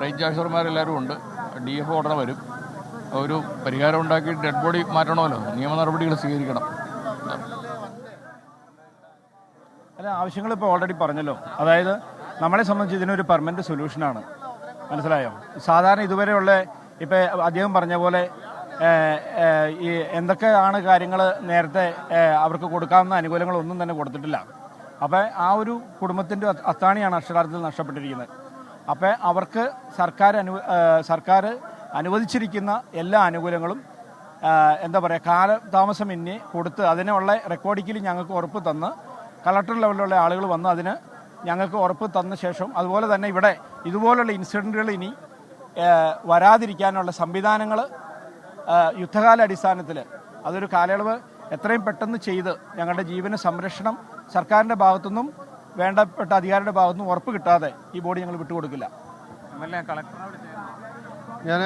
Range ഓഫീസർമാരെല്ലാവരും ഉണ്ട് D F order വരും. ഒരു പരിഹാരം ഉണ്ടാക്കി ഡെഡ് ബോഡി മാറ്റണമല്ലോ. നിയമ നടപടികൾ സ്വീകരിക്കണം. അല്ല ആവശ്യങ്ങൾ ഇപ്പോൾ ഓൾറെഡി പറഞ്ഞല്ലോ. അതായത് നമ്മളെ സംബന്ധിച്ച് ഇതിനൊരു പെർമനന്റ് സൊല്യൂഷനാണ് മനസ്സിലായോ? സാധാരണ ഇതുവരെയുള്ള ഇപ്പം അദ്ദേഹം പറഞ്ഞ പോലെ ഈ എന്തൊക്കെയാണ് കാര്യങ്ങൾ നേരത്തെ അവർക്ക് കൊടുക്കാവുന്ന അനുകൂലങ്ങളൊന്നും തന്നെ കൊടുത്തിട്ടില്ല. അപ്പോൾ ആ ഒരു കുടുംബത്തിന്റെ അത്താണിയാണ് അക്ഷരാർത്ഥത്തിൽ നഷ്ടപ്പെട്ടിരിക്കുന്നത്. അപ്പോൾ അവർക്ക് സർക്കാർ അനു സർക്കാർ അനുവദിച്ചിരിക്കുന്ന എല്ലാ ആനുകൂല്യങ്ങളും എന്താ പറയുക കാലതാമസം ഇനി കൊടുത്ത് അതിനുള്ള റെക്കോർഡിക്കലി ഞങ്ങൾക്ക് ഉറപ്പ് തന്ന് കളക്ടർ ലെവലിലുള്ള ആളുകൾ വന്ന് അതിന് ഞങ്ങൾക്ക് ഉറപ്പ് തന്ന ശേഷം അതുപോലെ തന്നെ ഇവിടെ ഇതുപോലുള്ള ഇൻസിഡന്റുകൾ ഇനി വരാതിരിക്കാനുള്ള സംവിധാനങ്ങൾ യുദ്ധകാല അടിസ്ഥാനത്തിൽ അതൊരു കാലയളവ് എത്രയും പെട്ടെന്ന് ചെയ്ത് ഞങ്ങളുടെ ജീവന സംരക്ഷണം സർക്കാരിന്റെ ഭാഗത്തുനിന്നും വേണ്ടപ്പെട്ട അധികാരിയുടെ ഭാഗത്തുനിന്നും ഉറപ്പ് കിട്ടാതെ ഈ ബോഡി ഞങ്ങൾ വിട്ടുകൊടുക്കില്ല. ഞാൻ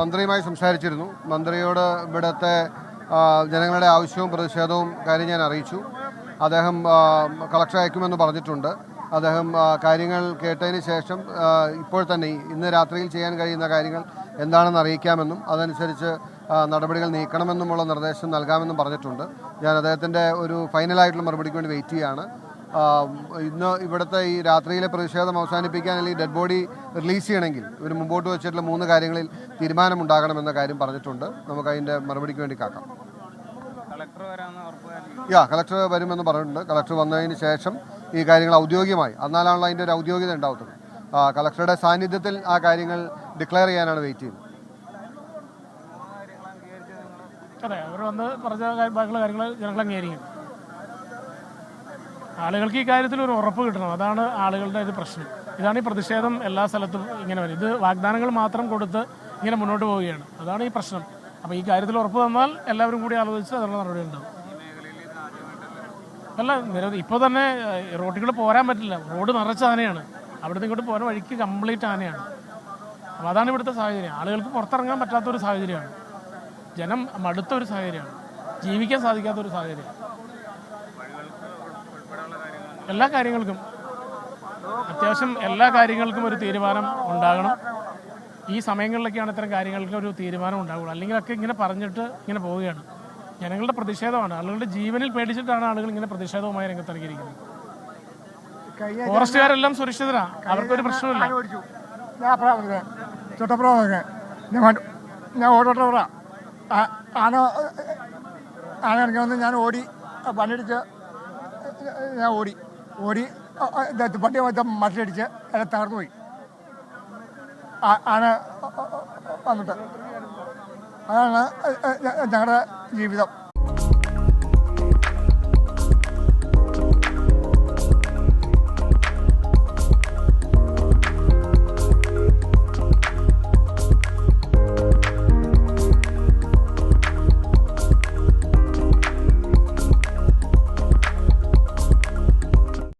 മന്ത്രിയുമായി സംസാരിച്ചിരുന്നു. മന്ത്രിയോട് ഇവിടുത്തെ ജനങ്ങളുടെ ആവശ്യവും പ്രതിഷേധവും കാര്യം ഞാൻ അറിയിച്ചു. അദ്ദേഹം കളക്ടർ അയക്കുമെന്ന് പറഞ്ഞിട്ടുണ്ട്. അദ്ദേഹം കാര്യങ്ങൾ കേട്ടതിന് ശേഷം ഇപ്പോൾ തന്നെ ഇന്ന് രാത്രിയിൽ ചെയ്യാൻ കഴിയുന്ന കാര്യങ്ങൾ എന്താണെന്ന് അറിയിക്കാമെന്നും അതനുസരിച്ച് നടപടികൾ നീക്കണമെന്നുമുള്ള നിർദ്ദേശം നൽകാമെന്നും പറഞ്ഞിട്ടുണ്ട്. ഞാൻ അദ്ദേഹത്തിന്റെ ഒരു ഫൈനലായിട്ടുള്ള മറുപടിക്ക് വേണ്ടി വെയിറ്റ് ചെയ്യുകയാണ്. ഇന്ന് ഇവിടുത്തെ ഈ രാത്രിയിലെ പ്രതിഷേധം അവസാനിപ്പിക്കാൻ അല്ലെങ്കിൽ ഡെഡ് ബോഡി റിലീസ് ചെയ്യണമെങ്കിൽ ഇവർ മുമ്പോട്ട് വെച്ചിട്ടുള്ള മൂന്ന് കാര്യങ്ങളിൽ തീരുമാനമുണ്ടാകണമെന്ന കാര്യം പറഞ്ഞിട്ടുണ്ട്. നമുക്ക് അതിന്റെ മറുപടിക്ക് വേണ്ടി കാക്കാം. യാ കളക്ടർ വരുമെന്ന് പറഞ്ഞിട്ടുണ്ട്. കളക്ടർ വന്നതിന് ശേഷം ഈ കാര്യങ്ങൾ ഔദ്യോഗികമായി എന്നാലാണല്ലോ അതിന്റെ ഒരു ഔദ്യോഗികത ഉണ്ടാവുന്നത് കളക്ടറുടെ സാന്നിധ്യത്തിൽ ആ കാര്യങ്ങൾ ഡിക്ലെയർ ചെയ്യാനാണ് വെയിറ്റ് ചെയ്യുന്നത്. അതെ അവർ വന്ന് പറഞ്ഞ ബാക്കിയുള്ള കാര്യങ്ങൾ ജനങ്ങൾ അംഗീകരിക്കും. ആളുകൾക്ക് ഈ കാര്യത്തിൽ ഒരു ഉറപ്പ് കിട്ടണം. അതാണ് ആളുകളുടെ ഒരു പ്രശ്നം. ഇതാണ് ഈ പ്രതിഷേധം എല്ലാ സ്ഥലത്തും ഇങ്ങനെ വരും. ഇത് വാഗ്ദാനങ്ങൾ മാത്രം കൊടുത്ത് ഇങ്ങനെ മുന്നോട്ട് പോവുകയാണ്. അതാണ് ഈ പ്രശ്നം. അപ്പോൾ ഈ കാര്യത്തിൽ ഉറപ്പ് തന്നാൽ എല്ലാവരും കൂടി ആലോചിച്ച് അതിനുള്ള നടപടി ഉണ്ടാവും. അല്ല നിരവധി ഇപ്പോൾ തന്നെ ഏഹ്, പോരാൻ പറ്റില്ല. റോഡ് നിറച്ച ആനയാണ്. അവിടുന്ന് ഇങ്ങോട്ട് പോകുന്ന വഴിക്ക് കംപ്ലീറ്റ് ആനയാണ്. അപ്പോൾ അതാണ് ഇവിടുത്തെ സാഹചര്യം. ആളുകൾക്ക് പുറത്തിറങ്ങാൻ പറ്റാത്തൊരു സാഹചര്യമാണ്. ജനം മടുത്ത ഒരു സാഹചര്യമാണ്. ജീവിക്കാൻ സാധിക്കാത്ത ഒരു സാഹചര്യം എല്ലാ കാര്യങ്ങൾക്കും. അത്യാവശ്യം എല്ലാ കാര്യങ്ങൾക്കും ഒരു തീരുമാനം ഉണ്ടാകണം. ഈ സമയങ്ങളിലൊക്കെയാണ് ഇത്തരം കാര്യങ്ങൾക്ക് ഒരു തീരുമാനം ഉണ്ടാവുള്ളൂ. അല്ലെങ്കിൽ ഒക്കെ ഇങ്ങനെ പറഞ്ഞിട്ട് ഇങ്ങനെ പോവുകയാണ്. ജനങ്ങളുടെ പ്രതിഷേധമാണ്. ആളുകളുടെ ജീവനിൽ പേടിച്ചിട്ടാണ് ആളുകൾ ഇങ്ങനെ പ്രതിഷേധവുമായി രംഗത്തിറങ്ങിയിരിക്കുന്നത്. ഫോറസ്റ്റുകാരെല്ലാം സുരക്ഷിതരാണ് അവർക്കൊരു പ്രശ്നമില്ല ഞാൻ ചുട്ടപ്പുറമൊക്കെ ഞാൻ ഞാൻ ഓട്ടോ ഡ്രൈവറാ ആ- ആന ആന ഇറങ്ങി വന്ന് ഞാൻ ഓടി. ആ ഞാൻ ഓടി. ഓടി പട്ടി മട്ടിലടിച്ച് എല്ലാം തകർന്നു പോയി. ആണ് വന്നിട്ട്. അതാണ് ഞങ്ങളുടെ ജീവിതം.